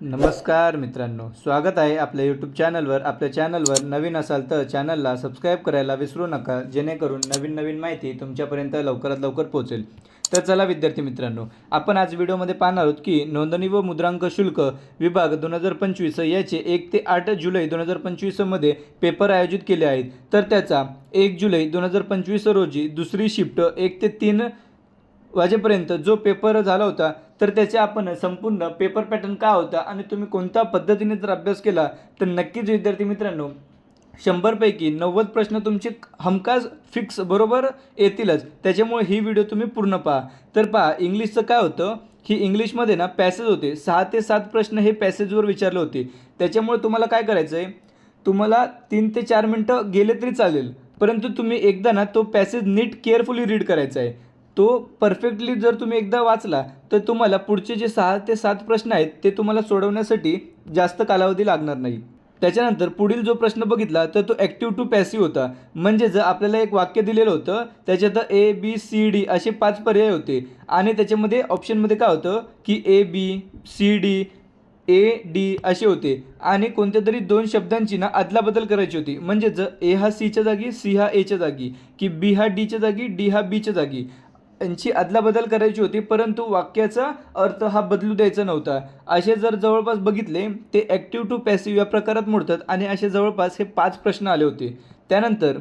नमस्कार मित्रांनो स्वागत आहे आपल्या यूट्यूब चॅनलवर आपल्या चॅनलवर नवीन असाल तर चॅनलला सबस्क्राईब करायला विसरू नका जेणेकरून नवीन नवीन माहिती तुमच्यापर्यंत लवकरात लवकर पोहोचेल. तर चला विद्यार्थी मित्रांनो आपण आज व्हिडिओमध्ये पाहणार आहोत की नोंदणी व मुद्रांक शुल्क विभाग दोन हजार पंचवीस याचे एक ते आठ जुलै दोन हजार पंचवीसमध्ये पेपर आयोजित केले आहेत. तर त्याचा एक जुलै दोन हजार पंचवीस रोजी दुसरी शिफ्ट एक ते तीन वाजेपर्यंत जो पेपर झाला होता तर त्याचे आपण संपूर्ण पेपर पॅटर्न का होता आणि तुम्ही कोणत्या पद्धतीने जर अभ्यास केला तर नक्कीच विद्यार्थी मित्रांनो शंभरपैकी नव्वद प्रश्न तुमचे हमखास फिक्स बरोबर येतीलच. त्याच्यामुळे ही व्हिडिओ तुम्ही पूर्ण पहा. तर पहा इंग्लिशचं काय होतं की इंग्लिशमध्ये ना पॅसेज होते. सहा ते सात प्रश्न हे पॅसेजवर विचारले होते. त्याच्यामुळे तुम्हाला काय करायचं आहे तुम्हाला तीन ते चार मिनटं गेले तरी चालेल. परंतु तुम्ही एकदा ना तो पॅसेज नीट केअरफुली रीड करायचा आहे तो परफेक्टली जर तुम्ही एकदा वाचला तर तुम्हाला पुढचे जे सहा ते सात प्रश्न आहेत ते तुम्हाला सोडवण्यासाठी जास्त कालावधी लागणार नाही. त्याच्यानंतर पुढील जो प्रश्न बघितला तर तो ॲक्टिव्ह टू पॅसिव्ह होता. म्हणजे जर आपल्याला एक वाक्य दिलेलं होतं त्याच्यात ए बी सी डी असे पाच पर्याय होते. आणि त्याच्यामध्ये ऑप्शनमध्ये काय होतं की A B C D A D असे होते. आणि कोणत्या तरी दोन शब्दांची ना अदलाबदल करायची होती. म्हणजे जर ए हा सीच्या जागी सी हा एच्या जागी की बी हा डीच्या जागी डी हा बीच्या जागी. यांची अदलाबदल करायची होती परंतु वाक्याचा अर्थ हा बदलू द्यायचा नव्हता. असे जर जवळपास बघितले ते ॲक्टिव्ह टू पॅसिव्ह या प्रकारात मोडतात आणि असे जवळपास हे पाच प्रश्न आले होते. त्यानंतर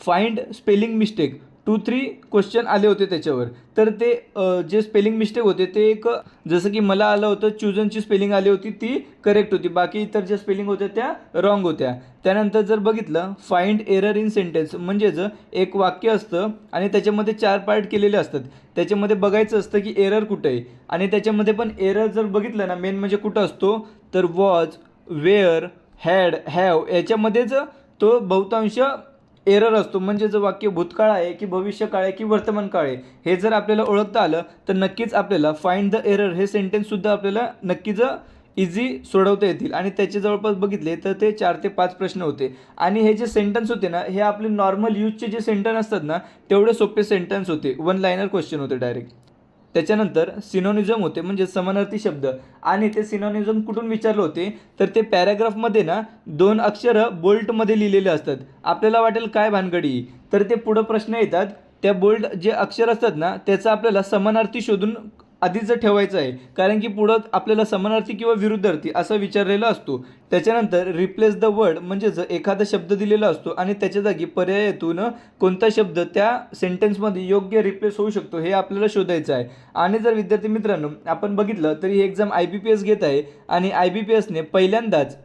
find spelling mistake two three question आले होते त्याच्यावर. तर ते जे स्पेलिंग मिस्टेक होते ते एक जसं की मला आलं होतं चुजनची स्पेलिंग आली होती ती करेक्ट होती. बाकी इतर ज्या स्पेलिंग होत्या त्या रॉंग होत्या. त्यानंतर जर बघितलं फाइंड एरर इन सेंटेन्स म्हणजेच एक वाक्य असतं आणि त्याच्यामध्ये चार पार्ट केलेले असतात. त्याच्यामध्ये बघायचं असतं की एरर कुठं आहे. आणि त्याच्यामध्ये पण एरर जर बघितलं ना मेन म्हणजे कुठं असतो तर वॉज वेअर हॅड हॅव याच्यामध्येच तो बहुतांश एरर असतो. म्हणजे जर वाक्य भूतकाळ आहे की भविष्यकाळ आहे की वर्तमान काळ आहे हे जर आपल्याला ओळखता आलं तर नक्कीच आपल्याला फाइंड द एरर हे सेंटेन्ससुद्धा आपल्याला नक्कीच इझी सोडवता येतील. आणि त्याचे जवळपास बघितले तर ते चार ते पाच प्रश्न होते. आणि हे जे सेंटन्स होते ना हे आपले नॉर्मल यूजचे जे सेंटन्स असतात ना तेवढे सोपे सेंटन्स होते. वन लाईनर क्वेश्चन होते डायरेक्ट त्याच्यानंतर सिनोनिझम होते म्हणजे समानार्थी शब्द. आणि ते सिनोनिझम कुठून विचारले होते तर ते पॅराग्राफमध्ये ना दोन अक्षरं बोल्टमध्ये लिहिलेले असतात. आपल्याला वाटेल काय भानगडी? तर ते पुढं प्रश्न येतात. त्या बोल्ट जे अक्षर असतात ना त्याचा आपल्याला समानार्थी शोधून आधीच ठेवायचं आहे कारण की पुढं आपल्याला समानार्थी किंवा विरुद्धार्थी असा विचारलेला असतो. त्याच्यानंतर रिप्लेस द वर्ड म्हणजेच एखादा शब्द दिलेला असतो आणि त्याच्या जागी पर्यायातून कोणता शब्द त्या सेंटेन्समध्ये योग्य रिप्लेस होऊ शकतो हे आपल्याला शोधायचं आहे. आणि जर विद्यार्थी मित्रांनो आपण बघितलं तर ही exam I B P S घेत आहे आणि आय बी पी एसने पहिल्यांदाच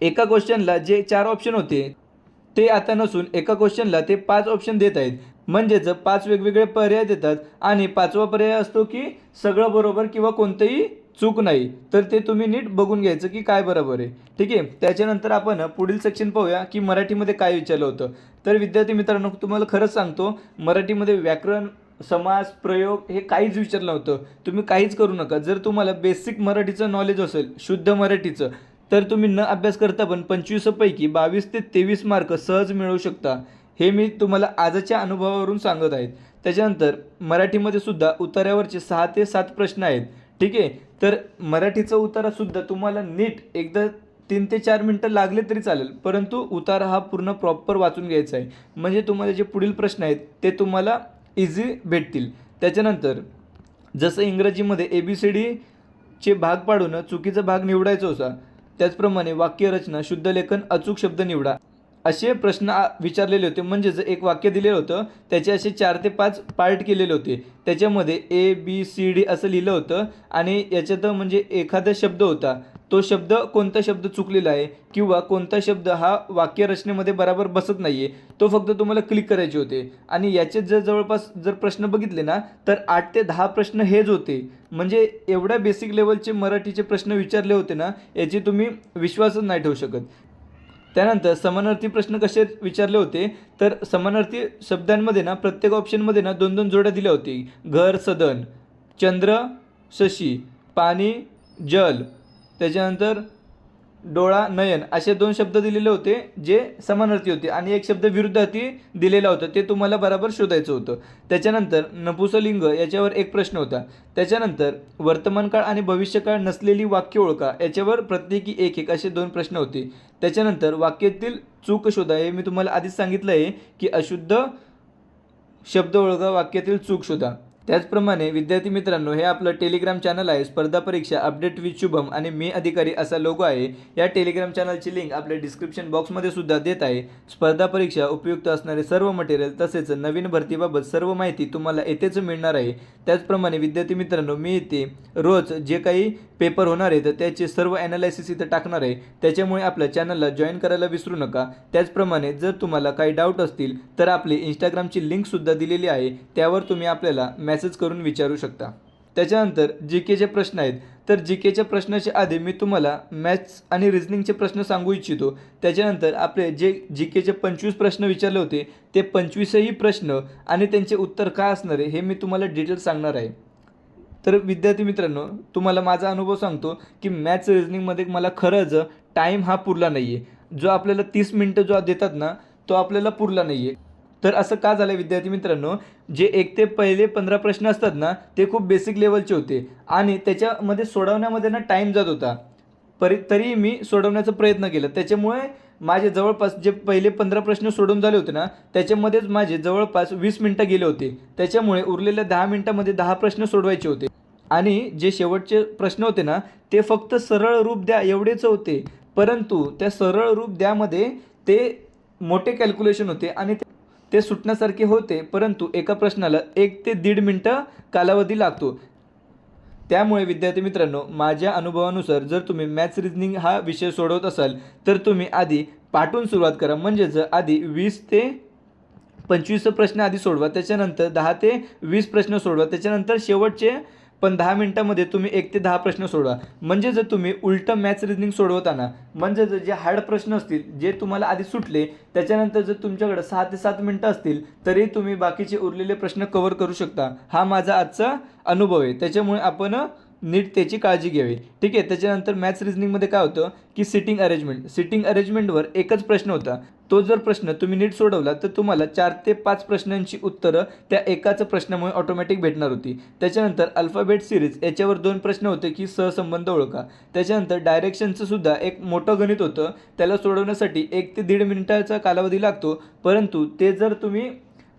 एका क्वेश्चनला जे चार ऑप्शन होते ते आता नसून एका क्वेश्चनला ते पाच ऑप्शन देत आहेत. म्हणजेच पाच वेगवेगळे पर्याय देतात आणि पाचवा पर्याय असतो की सगळं बरोबर किंवा कोणतंही चूक नाही. तर ते तुम्ही नीट बघून घ्यायचं की काय बरोबर आहे. ठीक आहे? त्याच्यानंतर आपण पुढील सेक्शन पाहूया की मराठीमध्ये काय विचारलं होतं. तर विद्यार्थी मित्रांनो तुम्हाला खरंच सांगतो मराठीमध्ये व्याकरण समास प्रयोग हे काहीच विचारलं नव्हतं. तुम्ही काहीच करू नका. जर तुम्हाला बेसिक मराठीचं नॉलेज असेल शुद्ध मराठीचं तर तुम्ही न अभ्यास करता पण पंचवीसपैकी बावीस ते तेवीस मार्क सहज मिळवू शकता. हे मी तुम्हाला आजच्या अनुभवावरून सांगत आहेत त्याच्यानंतर मराठीमध्ये सुद्धा उतार्यावरचे सहा ते सात प्रश्न आहेत. ठीक आहे? तर मराठीचा उतारासुद्धा तुम्हाला नीट एकदा तीन ते चार मिनटं लागले तरी चालेल. परंतु उतारा हा पूर्ण प्रॉपर वाचून घ्यायचा आहे. म्हणजे तुम्हाला जे पुढील प्रश्न आहेत ते तुम्हाला इझी भेटतील. त्याच्यानंतर जसं इंग्रजीमध्ये ए बी सी डीचे भाग पाडून चुकीचा भाग निवडायचा होता त्याचप्रमाणे वाक्यरचना शुद्ध लेखन अचूक शब्द निवडा. असे प्रश्न विचारलेले होते. म्हणजेच एक वाक्य दिलेलं होतं. त्याचे असे चार ते पाच पार्ट केलेले होते. त्याच्यामध्ये ए बी सी डी असं लिहिलं होतं आणि याच्यात म्हणजे एखादा शब्द होता. तो शब्द कोणता शब्द चुकलेला आहे किंवा कोणता शब्द हा वाक्यरचनेमध्ये बराबर बसत नाही आहे तो फक्त तुम्हाला क्लिक करायचे होते. आणि याचे जर जवळपास जर प्रश्न बघितले ना तर आठ ते दहा प्रश्न हेच होते. म्हणजे एवढ्या बेसिक लेवलचे मराठीचे प्रश्न विचारले होते ना याची तुम्ही विश्वासच नाही ठेवू शकत. त्यानंतर समानार्थी प्रश्न कसे विचारले होते? तर समानार्थी शब्दांमध्ये ना प्रत्येक ऑप्शनमध्ये ना दोन दोन जोड्या दिल्या होती. घर सदन. चंद्र शशी. पाणी जल. त्याच्यानंतर डोळा नयन असे दोन शब्द दिलेले होते जे समानार्थी होते. आणि एक शब्द विरुद्धार्थी दिलेला होता. ते तुम्हाला बरोबर शोधायचं होतं. त्याच्यानंतर नपुसलिंग याच्यावर एक प्रश्न होता. त्याच्यानंतर वर्तमानकाळ आणि भविष्यकाळ नसलेली वाक्य ओळखा. याच्यावर प्रत्येकी एक एक असे दोन प्रश्न होते. त्याच्यानंतर वाक्यातील चूक शोधा. हे मी तुम्हाला आधीच सांगितलं आहे की अशुद्ध शब्द ओळखा वाक्यातील चूक शोधा. त्याचप्रमाणे विद्यार्थी मित्रांनो हे आपलं टेलिग्राम चॅनल आहे. स्पर्धा परीक्षा अपडेट विथ शुभम आणि मी अधिकारी असा लोगो आहे. या टेलिग्राम चॅनलची लिंक आपल्या डिस्क्रिप्शन बॉक्समध्ये सुद्धा देत आहे. स्पर्धा परीक्षा उपयुक्त असणारे सर्व मटेरियल तसेच नवीन भरतीबाबत सर्व माहिती तुम्हाला येथेच मिळणार आहे. त्याचप्रमाणे विद्यार्थी मित्रांनो मी इथे रोज जे काही पेपर होणार आहे तर त्याचे सर्व ॲनालायसिस इथं टाकणार आहे. त्याच्यामुळे आपल्या चॅनलला जॉईन करायला विसरू नका. त्याचप्रमाणे जर तुम्हाला काही डाऊट असतील तर आपली इंस्टाग्रामची लिंकसुद्धा दिलेली आहे. त्यावर तुम्ही आपल्याला मेसेज करून विचारू शकता. त्याच्यानंतर जी केचे प्रश्न आहेत. तर जी केच्या प्रश्नाच्या आधी मी तुम्हाला मॅथ्स आणि रिझनिंगचे प्रश्न सांगू इच्छितो. त्याच्यानंतर आपले जे जी केचे पंचवीस प्रश्न विचारले होते ते पंचवीसही प्रश्न आणि त्यांचे उत्तर काय असणार आहे हे मी तुम्हाला डिटेल सांगणार आहे. तर विद्यार्थी मित्रांनो तुम्हाला माझा अनुभव सांगतो की मॅथ्स रिजनिंगमध्ये मला खरंच टाईम हा पुरला नाही आहे जो आपल्याला तीस मिनटं जो देतात ना तो आपल्याला पुरला नाही आहे तर असं का झालं विद्यार्थी मित्रांनो जे एक ते पहिले पंधरा प्रश्न असतात ना ते खूप बेसिक लेवलचे होते. आणि त्याच्यामध्ये सोडवण्यामध्ये ना टाईम जात होता. परी तरी मी सोडवण्याचा प्रयत्न केला. त्याच्यामुळे माझे जवळपास जे पहिले पंधरा प्रश्न सोडून झाले होते ना त्याच्यामध्येच माझे जवळपास वीस मिनटं गेले होते. त्याच्यामुळे उरलेल्या दहा मिनटामध्ये दहा प्रश्न सोडवायचे होते. आणि जे शेवटचे प्रश्न होते ना ते फक्त सरळ रूप द्या एवढेच होते. परंतु त्या सरळ रूप द्यामध्ये ते मोठे कॅल्क्युलेशन होते आणि ते- सुटण्यासारखे होते. परंतु एका प्रश्नाला एक ते दीड मिनटं कालावधी लागतो. त्यामुळे विद्यार्थी मित्रांनो माझ्या अनुभवानुसार जर तुम्ही मॅथ्स रिजनिंग हा विषय सोडवत असाल तर तुम्ही आधी पाठून सुरुवात करा. म्हणजेच आधी वीस ते पंचवीस प्रश्न आधी सोडवा. त्याच्यानंतर दहा ते वीस प्रश्न सोडवा. त्याच्यानंतर शेवटचे पण दहा मिनटामध्ये तुम्ही एक ते दहा प्रश्न सोडवा. म्हणजे जर तुम्ही उलटं मॅथ्स रिजनिंग सोडवताना म्हणजे जर जे हार्ड प्रश्न असतील जे तुम्हाला आधी सुटले त्याच्यानंतर जर तुमच्याकडं सहा ते सात मिनटं असतील तरी तुम्ही बाकीचे उरलेले प्रश्न कव्हर करू शकता. हा माझा आजचा अनुभव आहे. त्याच्यामुळे आपण नीट त्याची काळजी घ्यावी. ठीक आहे त्याच्यानंतर मॅथ्स रिझनिंगमध्ये काय होतं की सिटिंग अरेंजमेंट सिटिंग अरेंजमेंटवर एकच प्रश्न होता. तो जर प्रश्न तुम्ही नीट सोडवला तर तुम्हाला चार ते पाच प्रश्नांची उत्तरं त्या एकाच प्रश्नामुळे ऑटोमॅटिक भेटणार होती. त्याच्यानंतर अल्फाबेट सिरीज याच्यावर दोन प्रश्न होते की सहसंबंध ओळखा. त्याच्यानंतर डायरेक्शनचं सुद्धा एक मोठं गणित होतं. त्याला सोडवण्यासाठी एक ते दीड मिनिटाचा कालावधी लागतो. परंतु ते जर तुम्ही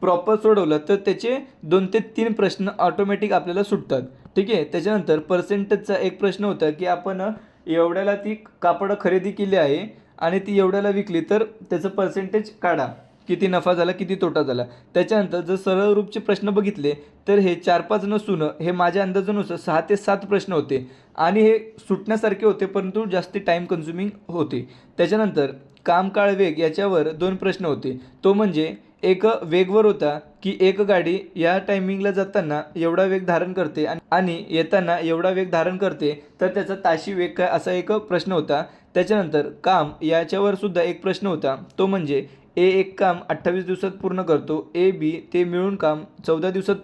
प्रॉपर सोडवलं तर त्याचे दोन ते तीन प्रश्न ऑटोमॅटिक आपल्याला सुटतात. ठीक आहे त्याच्यानंतर पर्सेंटेजचा एक प्रश्न होता की आपण एवढ्याला ती कापडं खरेदी केली आहे आणि ती एवढ्याला विकली तर त्याचं पर्सेंटेज काढा. किती नफा झाला किती तोटा झाला. त्याच्यानंतर जर सरळ रूपचे प्रश्न बघितले तर हे चार पाच नसून हे माझ्या अंदाजानुसार सहा ते सात प्रश्न होते. आणि हे सुटण्यासारखे होते परंतु जास्ती टाईम कन्झ्युमिंग होते. त्याच्यानंतर काम काळ वेग याच्यावर दोन प्रश्न होते. तो म्हणजे एक वेगवर होता की एक गाडी या टायमिंगला जाताना एवढा वेग धारण करते आणि- येताना एवढा वेग धारण करते तर त्याचा ताशी वेग काय असा एक प्रश्न होता. त्याच्यानंतर काम याच्यावर सुद्धा एक प्रश्न होता. तो म्हणजे ए एक काम अठ्ठावीस दिवसात पूर्ण करतो ए बी ते मिळून काम चौदा दिवसात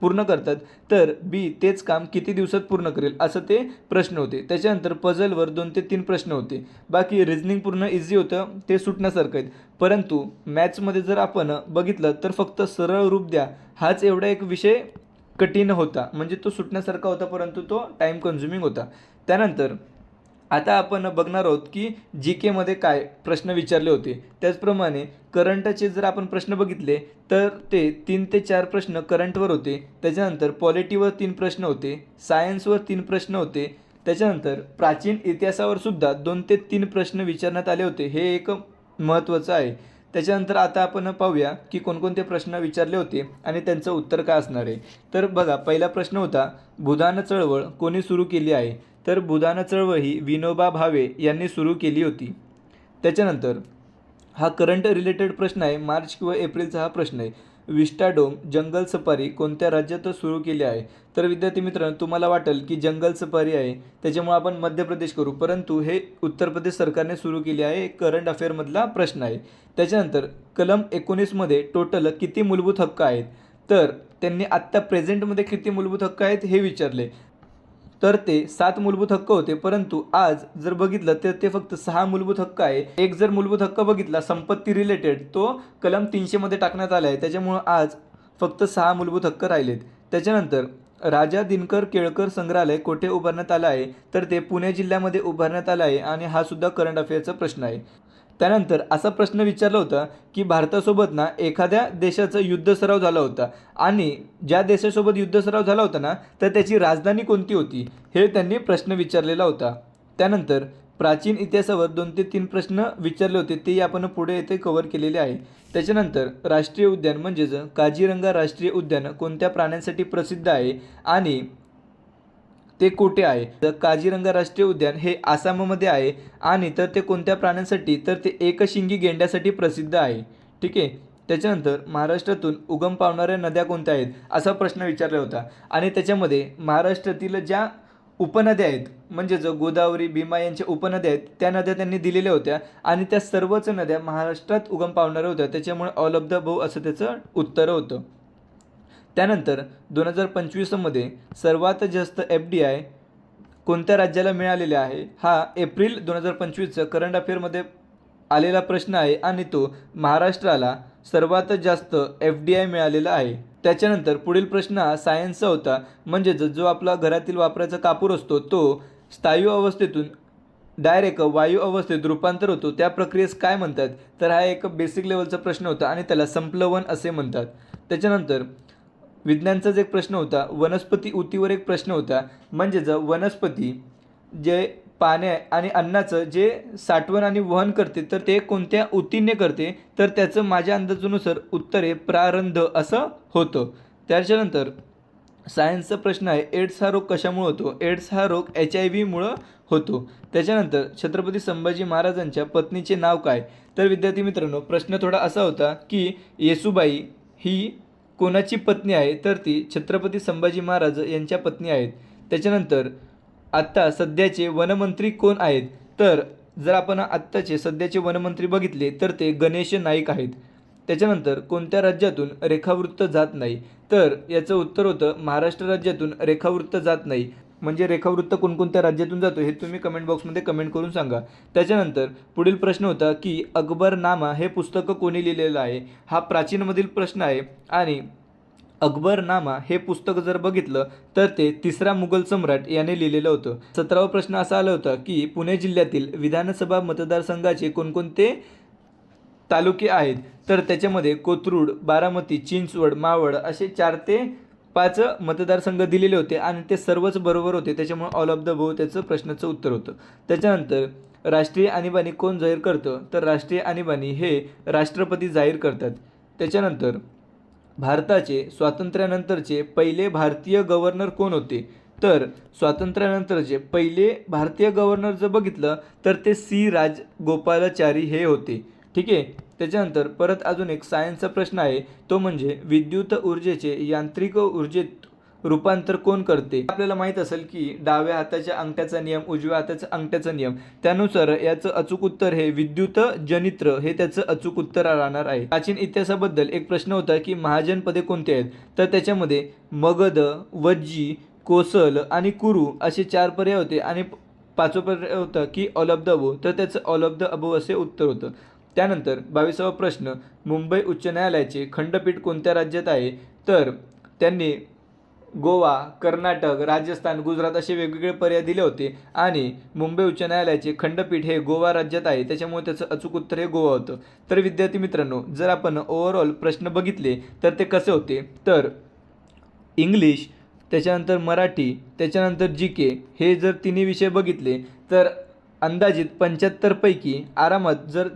पूर्ण करतात तर बी तेच काम किती दिवसात पूर्ण करेल असं ते प्रश्न होते. त्याच्यानंतर पझलवर दोन ते तीन प्रश्न होते. बाकी रिझनिंग पूर्ण इझी होतं ते सुटण्यासारखं आहेत. परंतु मॅथ्समध्ये जर आपण बघितलं तर फक्त सरळ रूप द्या. हाच एवढा एक विषय कठीण होता. म्हणजे तो सुटण्यासारखा होता परंतु तो टाईम कन्झ्युमिंग होता. त्यानंतर आता आपण बघणार आहोत की जी केमध्ये काय प्रश्न विचारले होते. त्याचप्रमाणे करंटचे जर आपण प्रश्न बघितले तर ते तीन ते चार प्रश्न करंटवर होते. त्याच्यानंतर पॉलिटीवर तीन प्रश्न होते सायन्सवर तीन प्रश्न होते. त्याच्यानंतर प्राचीन इतिहासावर सुद्धा दोन ते तीन प्रश्न विचारण्यात आले होते. हे एक महत्त्वाचं आहे. त्याच्यानंतर आता आपण पाहूया की कोणकोणते प्रश्न विचारले होते आणि त्यांचं उत्तर काय असणार आहे. तर बघा पहिला प्रश्न होता भूदान चळवळ कोणी सुरू केली आहे? तर भूदान चळवळ ही विनोबा भावे यांनी सुरू केली होती. त्याच्यानंतर हा करंट रिलेटेड प्रश्न आहे. मार्च किंवा एप्रिलचा हा प्रश्न आहे. विस्टाडोम जंगल सफारी कोणत्या राज्यात सुरू केली आहे? तर विद्यार्थी मित्रांनो तुम्हाला वाटेल की जंगल सफारी आहे. त्याच्यामुळे आपण मध्य प्रदेश करू. परंतु हे उत्तर प्रदेश सरकारने सुरू केले आहे. एक करंट अफेअरमधला प्रश्न आहे. त्याच्यानंतर कलम एकोणीसमध्ये टोटल किती मूलभूत हक्क आहेत? तर त्यांनी आत्ता प्रेझेंटमध्ये किती मूलभूत हक्क आहेत हे विचारले. तर ते सात मूलभूत हक्क होते परंतु आज जर बघितलं तर ते फक्त सहा मूलभूत हक्क आहे एक जर मूलभूत हक्क बघितला संपत्ती रिलेटेड तो कलम तीनशेमध्ये टाकण्यात आला आहे त्याच्यामुळं आज फक्त सहा मूलभूत हक्क राहिलेत. त्याच्यानंतर राजा दिनकर केळकर संग्रहालय कोठे उभारण्यात आलं आहे? तर ते पुणे जिल्ह्यामध्ये उभारण्यात आलं आहे आणि हा सुद्धा करंट अफेअरचा प्रश्न आहे. त्यानंतर असा प्रश्न विचारला होता की भारतासोबत ना एखाद्या देशाचा युद्ध सराव झाला होता. आणि ज्या देशासोबत युद्ध सराव झाला होता ना तर त्याची राजधानी कोणती होती? हे त्यांनी प्रश्न विचारलेला होता. त्यानंतर प्राचीन इतिहासावर दोन ते तीन प्रश्न विचारले होते. ते आपण पुढे येथे कव्हर केलेले आहे. त्याच्यानंतर राष्ट्रीय उद्यान म्हणजेच काझीरंगा राष्ट्रीय उद्यान कोणत्या प्राण्यांसाठी प्रसिद्ध आहे? आणि ते कोठे आहे? तर काझीरंगा राष्ट्रीय उद्यान हे आसाममध्ये आहे आणि तर ते कोणत्या प्राण्यांसाठी? तर ते एकशिंगी गेंड्यासाठी प्रसिद्ध आहे. ठीक आहे? त्याच्यानंतर महाराष्ट्रातून उगम पावणाऱ्या नद्या कोणत्या आहेत? असा प्रश्न विचारला होता. आणि त्याच्यामध्ये महाराष्ट्रातील ज्या उपनद्या आहेत म्हणजेच गोदावरी भीमा यांच्या उपनद्या आहेत त्या नद्या त्यांनी दिलेल्या होत्या आणि त्या सर्वच नद्या महाराष्ट्रात उगम पावणाऱ्या होत्या. त्याच्यामुळे ऑल ऑफ द बहु असं त्याचं उत्तर होतं. त्यानंतर दोन हजार पंचवीसमध्ये सर्वात जास्त एफ डी आय कोणत्या राज्याला मिळालेले आहे? हा एप्रिल दोन हजार पंचवीसचं करंट अफेअरमध्ये आलेला प्रश्न आहे आणि तो महाराष्ट्राला सर्वात जास्त एफ डी आय मिळालेला आहे. त्याच्यानंतर पुढील प्रश्न हा सायन्सचा होता. म्हणजेच जो आपला घरातील वापराचा कापूर असतो तो स्थायू अवस्थेतून डायरेक्ट वायू अवस्थेत रूपांतर होतो. त्या प्रक्रियेस काय म्हणतात? तर हा एक बेसिक लेवलचा प्रश्न होता आणि त्याला संप्लवन असे म्हणतात. त्याच्यानंतर विज्ञानचाच एक प्रश्न होता वनस्पती ऊतीवर एक प्रश्न होता. म्हणजेच वनस्पती जे पाण्या आणि अन्नाचं जे साठवण आणि वहन करते तर ते कोणत्या ऊतीने करते? तर त्याचं माझ्या अंदाजानुसार उत्तर आहे प्रारंध असं होतं. त्याच्यानंतर सायन्सचा प्रश्न आहे एड्स हा रोग कशामुळे होतो? एड्स हा रोग एच आय व्हीमुळं होतो. त्याच्यानंतर छत्रपती संभाजी महाराजांच्या पत्नीचे नाव काय? तर विद्यार्थी मित्रांनो प्रश्न थोडा असा होता की येसुबाई ही कोणाची पत्नी आहे तर ती छत्रपती संभाजी महाराज यांच्या पत्नी आहेत. त्याच्यानंतर आत्ता सध्याचे वनमंत्री कोण आहेत? तर जर आपण आत्ताचे सध्याचे वनमंत्री बघितले तर ते गणेश नाईक आहेत. त्याच्यानंतर कोणत्या राज्यातून रेखावृत्त जात नाही? तर याचं उत्तर होतं महाराष्ट्र राज्यातून रेखावृत्त जात नाही. म्हणजे रेखावृत्त कोणकोणत्या राज्यातून जातो हे तुम्ही कमेंट बॉक्समध्ये कमेंट करून सांगा. त्याच्यानंतर पुढील प्रश्न होता की अकबरनामा हे पुस्तक कोणी लिहिलेलं आहे? हा प्राचीनमधील प्रश्न आहे आणि अकबरनामा हे पुस्तक जर बघितलं तर ते तिसरा मुघल सम्राट याने लिहिलेलं होतं. सतरावा प्रश्न असा आला होता की पुणे जिल्ह्यातील विधानसभा मतदारसंघाचे कोणकोणते तालुके आहेत? तर त्याच्यामध्ये कोथरूड बारामती चिंचवड मावळ असे चार ते पाच मतदारसंघ दिलेले होते आणि ते सर्वच बरोबर होते. त्याच्यामुळे ऑल ऑफ द बो त्याचं प्रश्नाचं उत्तर होतं. त्याच्यानंतर राष्ट्रीय आणीबाणी कोण जाहीर करतं? तर राष्ट्रीय आणीबाणी हे राष्ट्रपती जाहीर करतात. त्याच्यानंतर भारताचे स्वातंत्र्यानंतरचे पहिले भारतीय गव्हर्नर कोण होते? तर स्वातंत्र्यानंतरचे पहिले भारतीय गव्हर्नर जर बघितलं तर ते सी राजगोपालाचारी हे होते. ठीक आहे? त्याच्यानंतर परत अजून एक सायन्सचा प्रश्न आहे. तो म्हणजे विद्युत ऊर्जेचे यांत्रिक ऊर्जेत रूपांतर कोण करते? आपल्याला माहीत असेल की डाव्या हाताच्या अंगठ्याचा नियम उजव्या हाताच्या अंगठ्याचा नियम. त्यानुसार याचं अचूक उत्तर हे विद्युत जनित्र हे त्याचं अचूक उत्तर राहणार आहे. प्राचीन इतिहासाबद्दल एक प्रश्न होता की महाजन पदे कोणते आहेत? तर त्याच्यामध्ये मगध वज्जी कोसल आणि कुरू असे चार पर्याय होते. आणि पाचवं पर्याय होतं की ऑल ऑफ द अबो. तर त्याचं ऑल ऑफ द अबो असे उत्तर होतं. त्यानंतर बावीसावा प्रश्न मुंबई उच्च न्यायालयाचे खंडपीठ कोणत्या राज्यात आहे? तर त्यांनी गोवा कर्नाटक राजस्थान गुजरात असे वेगवेगळे पर्याय दिले होते आणि मुंबई उच्च न्यायालयाचे खंडपीठ हे गोवा राज्यात आहे. त्याच्यामुळे त्याचं अचूक उत्तर हे गोवा होतं. तर विद्यार्थी मित्रांनो जर आपण ओव्हरऑल प्रश्न बघितले तर ते कसे होते? तर इंग्लिश त्याच्यानंतर मराठी त्याच्यानंतर जी के हे जर तिन्ही विषय बघितले तर अंदाजित पंच्याहत्तरपैकी आरामात जर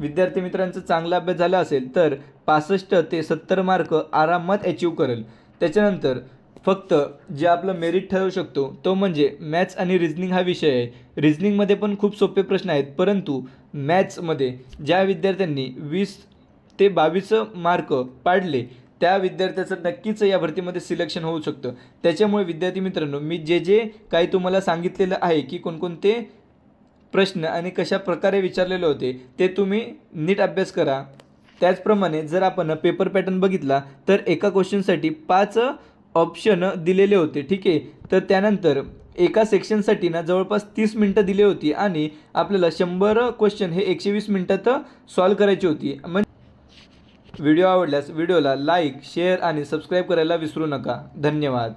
विद्यार्थी मित्रांचा चांगला अभ्यास झाला असेल तर पासष्ट ते सत्तर मार्क आरामात अचीव करेल. त्याच्यानंतर फक्त जे आपलं मेरिट ठरवू शकतो तो म्हणजे मॅथ्स आणि रिझनिंग हा विषय आहे. रिझनिंगमध्ये पण खूप सोपे प्रश्न आहेत परंतु मॅथ्समध्ये ज्या विद्यार्थ्यांनी वीस ते बावीस मार्क पाडले त्या विद्यार्थ्याचं नक्कीच या भरतीमध्ये सिलेक्शन होऊ शकतं. त्याच्यामुळे विद्यार्थी मित्रांनो मी जे जे काही तुम्हाला सांगितलेलं आहे की कोणकोणते प्रश्न आणि कशा प्रकारे विचारलेले होते ते तुम्ही नीट अभ्यास करा. त्याचप्रमाणे जर आपण पेपर पॅटर्न बघितला तर एका क्वेश्चनसाठी पाच ऑप्शन दिलेले होते ठीक आहे? तर त्यानंतर एका सेक्शनसाठी ना जवळपास तीस मिनटं दिली होती आणि आपल्याला शंभर क्वेश्चन हे एकशे वीस मिनटात सॉल्व करायची होती. म्हणजे व्हिडिओ आवडल्यास व्हिडिओला लाईक शेअर आणि सबस्क्राईब करायला विसरू नका. धन्यवाद.